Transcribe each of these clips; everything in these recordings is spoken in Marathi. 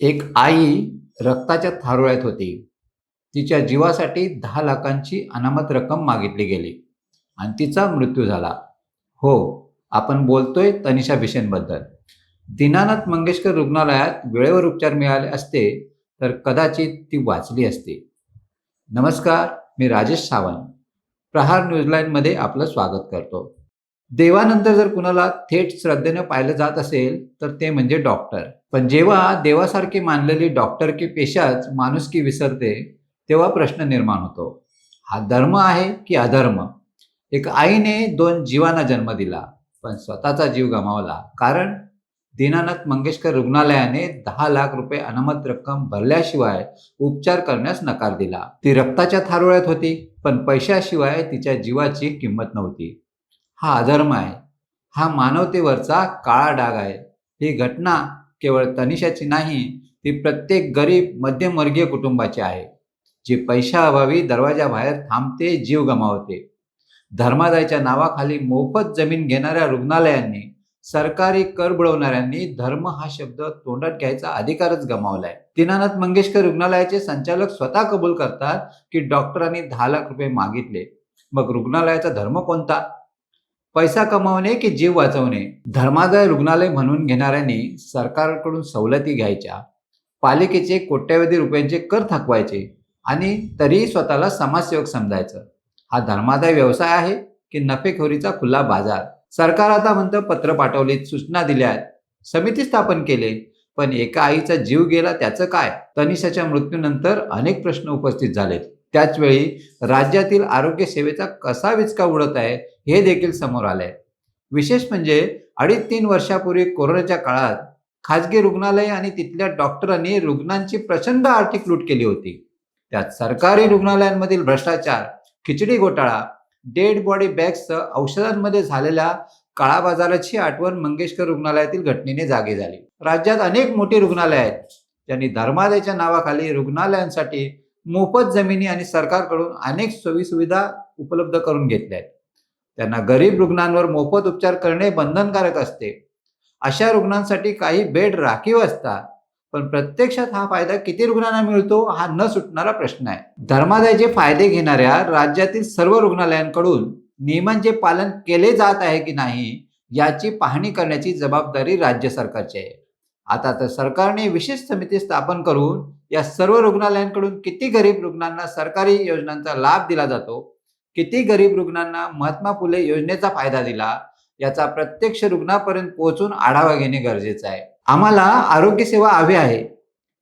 एक आई रक्ताच्या थारोळ्यात होती. तिच्या जीवासाठी दहा लाखांची अनामत रक्कम मागितली गेली आणि तिचा मृत्यू झाला. हो आपण बोलतोय तनिषा भिशेनबद्दल दीनानाथ मंगेशकर रुग्णालयात वेळेवर उपचार मिळाले असते तर कदाचित ती वाचली असती. नमस्कार मी राजेश सावंत. प्रहार न्यूजलाईनमध्ये आपलं स्वागत करतो. देवानंतर जर कुणाला थेट श्रद्धेनं पाहिलं जात असेल तर ते म्हणजे डॉक्टर. पण जेव्हा देवासारखी मानलेली डॉक्टर की पेशाच माणुसकी विसरते तेव्हा प्रश्न निर्माण होतो. हा धर्म आहे की अधर्म? एक आईने दोन जीवांना जन्म दिला पण स्वतःचा जीव गमावला. कारण दीनानाथ मंगेशकर रुग्णालयाने दहा लाख रुपये अनामत रक्कम भरल्याशिवाय उपचार करण्यास नकार दिला. ती रक्ताच्या थारोळ्यात होती पण पैशाशिवाय तिच्या जीवाची किंमत नव्हती. हा अधर्म आहे. हा मानवतेवरचा काळा डाग आहे. ही घटना केवळ तनिषाची नाही ती प्रत्येक गरीब मध्यमवर्गीय कुटुंबाची आहे. जी पैशाअभावी दरवाजाबाहेर थांबते जीव गमावते. धर्मादायच्या नावाखाली मोफत जमीन घेणाऱ्या रुग्णालयांनी सरकारी कर बुडवणाऱ्यांनी धर्म हा शब्द तोंडात घ्यायचा अधिकारच गमावलाय. दीनानाथ मंगेशकर रुग्णालयाचे संचालक स्वतः कबूल करतात की डॉक्टरांनी दहा लाख रुपये मागितले. मग रुग्णालयाचा धर्म कोणता? पैसा कमावणे की जीव वाचवणे धर्मादाय रुग्णालय म्हणून घेणाऱ्यांनी सरकारकडून सवलती घ्यायच्या पालिकेचे कोट्यवधी रुपयांचे कर थकवायचे आणि तरीही स्वतःला समाजसेवक समजायचं. हा धर्मादाय व्यवसाय आहे की नफेखोरीचा खुला बाजार? सरकार आता म्हणतं पत्र पाठवलीत सूचना दिल्यात समिती स्थापन केले पण एका आईचा जीव गेला त्याचं काय? तनिषाच्या मृत्यूनंतर अनेक प्रश्न उपस्थित झालेत. त्याचवेळी राज्यातील आरोग्य सेवेचा कसा विचका उडत आहे हे देखील समोर आलंय. विशेष म्हणजे अडीच तीन वर्षापूर्वी कोरोनाच्या काळात खाजगी रुग्णालय आणि तिथल्या डॉक्टरांनी रुग्णांची प्रचंड आर्थिक लूट केली होती. त्यात सरकारी रुग्णालयांमधील भ्रष्टाचार खिचडी घोटाळा डेड बॉडी बॅग्ससह औषधांमध्ये झालेल्या काळाबाजाराची आठवण मंगेशकर रुग्णालयातील घटनेने जागी झाली. राज्यात अनेक मोठी रुग्णालय आहेत त्यांनी धर्मादायच्या नावाखाली रुग्णालयांसाठी मोफत जमिनी आणि सरकारकडून अनेक सोयीसुविधा उपलब्ध करून घेतल्या आहेत. त्यांना गरीब रुग्णांवर मोफत उपचार करणे बंधनकारक असते. अशा रुग्णांसाठी काही बेड राखीव असतात पण प्रत्यक्षात हा फायदा किती रुग्णांना मिळतो हा न सुटणारा प्रश्न आहे. धर्मादायाचे फायदे घेणाऱ्या राज्यातील सर्व रुग्णालयांकडून नियमांचे पालन केले जात आहे की नाही याची पाहणी करण्याची जबाबदारी राज्य सरकारची आहे. आता तर सरकारने विशेष समिती स्थापन करून या सर्व रुग्णालयांकडून किती गरीब रुग्णांना सरकारी योजनांचा लाभ दिला जातो किती गरीब रुग्णांना महात्मा फुले योजनेचा फायदा दिला याचा प्रत्यक्ष रुग्णापर्यंत पोहोचून आढावा घेणे गरजेचं आहे. आम्हाला आरोग्य सेवा हवी आहे.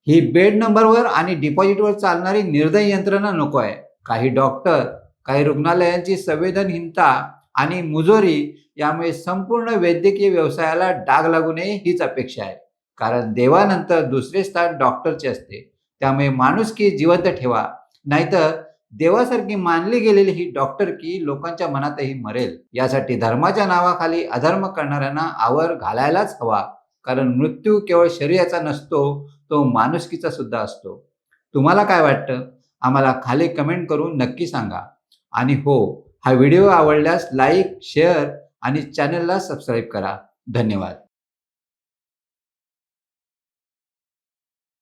ही बेड नंबरवर आणि डिपॉझिटवर चालणारी निर्दय यंत्रणा नको आहे. काही डॉक्टर काही रुग्णालयांची संवेदनहीनता आणि मुजोरी यामुळे संपूर्ण वैद्यकीय व्यवसायाला डाग लागू नये हीच अपेक्षा आहे. कारण देवानंतर दुसरे स्थान डॉक्टरचे असते. त्यामुळे माणुसकी जिवंत ठेवा. नाहीतर देवासारखी मानली गेलेली ही डॉक्टर की लोकांच्या मनातही मरेल. यासाठी धर्माच्या नावाखाली अधर्म करणाऱ्यांना आवर घालायलाच हवा. कारण मृत्यू केवळ शरीराचा नसतो तो माणुसकीचा सुद्धा असतो. तुम्हाला काय वाटतं? आम्हाला खाली कमेंट करून नक्की सांगा. आणि हो हा व्हिडिओ आवडल्यास लाईक शेअर आणि चॅनलला सबस्क्राईब करा. धन्यवाद.